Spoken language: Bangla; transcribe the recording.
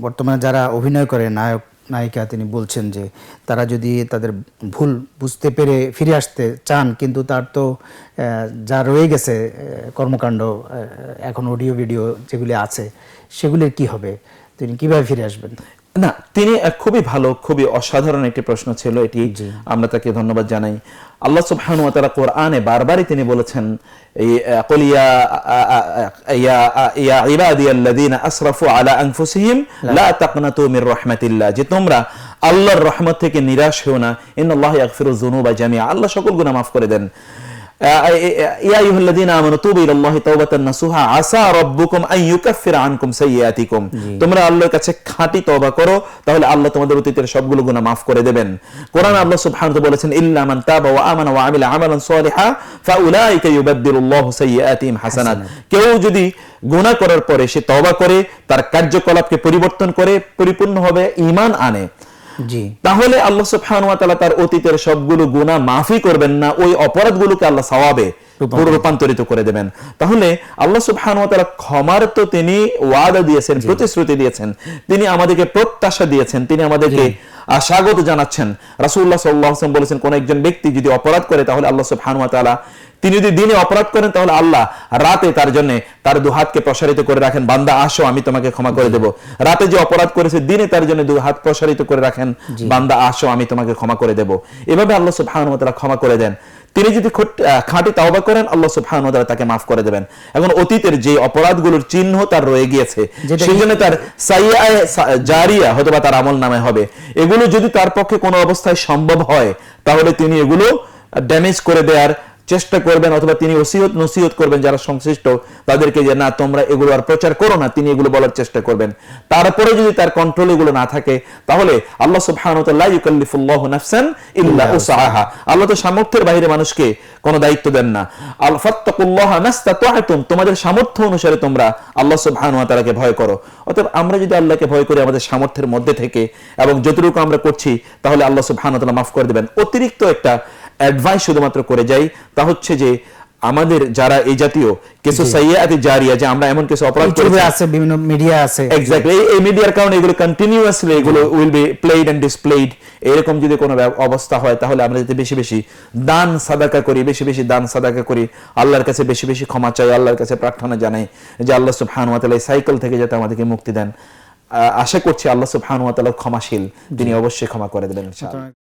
বর্তমানে যারা অভিনয় করে, নায়ক, নায়িকা, তিনি বলছেন যে তারা যদি তাদের ভুল বুঝতে পেরে ফিরে আসতে চান, কিন্তু তার তো যা রয়ে গেছে কর্মকাণ্ড এখন অডিও, ভিডিও যেগুলি আছে, সেগুলির কি হবে? তিনি কীভাবে ফিরে আসবেন? না তিনি খুবই ভালো খুবই অসাধারণ একটি প্রশ্ন ছিল এটি। আমরা তাকে ধন্যবাদ জানাই। আল্লাহ সুবহানাহু ওয়া তাআলা কোরআনে বারবারই তিনি বলেছেন কুল ইয়া ইয়া ইয়া ইবাদিয়াল্লাযীনা আসরাফু আলা আনফুসিহিম লা তাকনাতু মির রাহমাতিল্লাহ। যে তোমরা আল্লাহর রহমত থেকে নিরাশ হও না ইন্নাল্লাহা ইয়াগফিরুয যুনুবা জামিআ। আল্লাহ সকল গুনাহ মাফ করে দেন। আইয়ুহাল্লাযীনা আমানু তুবু ইলাল্লাহি তাওবাতান নাসুহা আসা রাব্বুকুম আন ইউকাফিরা আনকুম সাইয়্যাতিকুম। তোমরা আল্লাহর কাছে খাঁটি তওবা করো তাহলে আল্লাহ তোমাদের অতীতের সবগুলো গুনাহ মাফ করে দেবেন। কোরআন আল্লাহ সুবহানাহু ওয়া বলেছেন ইল্লা মান তাবা ওয়া আমানা ওয়া আমিলা আমালান সালিহা ফাউলাইকা ইউবাদদিলুল্লাহু সাইয়্যাতিহিম হাসানাত। কেউ যদি গুনাহ করার পরে সে তওবা করে তার কার্যকলাপকে পরিবর্তন করে পরিপূর্ণভাবে ঈমান আনে তাহলে আল্লাহ ওয়া তাআলা তার অতীতের সবগুলো গুনাহ মাফি করবেন না ওই অপরাধগুলোকে আল্লাহ সওয়াবে রূপান্তরিত। করে দেবেন। তাহলে আল্লাহ ওয়া তাআলা ক্ষমার তো তিনি ওয়াদা দিয়েছেন প্রতিশ্রুতি দিয়েছেন। তিনি আমাদেরকে প্রত্যাশা দিয়েছেন তিনি আমাদেরকে স্বাগত জানাচ্ছেন। রাসুল্লাহ সাল্লাহ আলাইহি বলেছেন কোন একজন ব্যক্তি যদি অপরাধ করে তাহলে আল্লাহ সব ওয়া তিনি যদি দিনে অপরাধ করেন তাহলে আল্লাহ রাতে তার জন্য তার দু হাতকে প্রসারিত করে রাখেন। বান্দা আসো আমি তোমাকে ক্ষমা করে দেব। রাতে যে অপরাধ করেছে দিনে তার জন্য দু হাত প্রসারিত করে রাখেন। বান্দা আসো আমি তোমাকে ক্ষমা করে দেব। এভাবে আল্লাহ সব ওয়া তাআলা ক্ষমা করে দেন। তিনি যদি খাঁটি তাওবা করেন আল্লাহ ওয়া তাআলা তাকে মাফ করে দেবেন। এখন অতীতের যে অপরাধগুলোর চিহ্ন তার রয়ে গিয়েছে সেই জন্য তার সাইয়ায়ে জারিয়া হয়তো তার আমল নামে হবে। এগুলো যদি তার পক্ষে কোনো অবস্থায় সম্ভব হয় তাহলে তিনি এগুলো ড্যামেজ করে দেওয়ার চেষ্টা করবেন অথবা তিনি ওসিয়ত নসিহত করবেন যারা সংশ্লিষ্ট, তাদেরকে যে না, তোমরা এগুলো আর প্রচার করো না, তিনি এগুলো বলার চেষ্টা করবেন। তারপরে যদি তার কন্ট্রোল এগুলো না থাকে, তাহলে আল্লাহ সুবহানাহু ইল্লা উসআহা। আল্লাহ তো সামর্থ্যের বাইরে মানুষকে কোনো দায়িত্ব দেন না। আল ফাত্তাকুল্লাহা তোমাদের সামর্থ্য অনুসারে তোমরা আল্লাহ সুবহানাহু ওয়া ভয় করো। অতএব আমরা যদি আল্লাহকে ভয় করি আমাদের সামর্থ্যের মধ্যে থেকে, এবং যতটুকু আমরা করছি, তাহলে আল্লাহ সুবহানাহু মাফ করে দেবেন। অতিরিক্ত একটা অ্যাডভাইস শুধুমাত্র করে যাই তা হচ্ছে যে আমাদের যারা এই জাতীয় কিছু সাইয়াতি জারিয়া যে আমরা এমন কিছু অপরাধ করেছি। আছে বিভিন্ন মিডিয়া আছে। এক্স্যাক্টলি এই মিডিয়ার কারণে এগুলো কন্টিনিউয়াসলি এগুলো will be played and displayed এরকম যদি কোনো অবস্থা হয় তাহলে আমরা যদি বেশি বেশি দান সাদাকা করি বেশি বেশি দান সাদাকা করি আল্লাহর কাছে বেশি বেশি ক্ষমা চাই আল্লাহর কাছে প্রার্থনা জানাই যে আল্লাহ সুবহানাহু ওয়া তাআলা এই সাইকেল থেকে যাতে আমাদেরকে মুক্তি দেন। আশা করছি আল্লাহ সুবহানাহু ওয়া তাআলা ক্ষমাশীল তিনি অবশ্যই ক্ষমা করে দেবেন ইনশাআল্লাহ।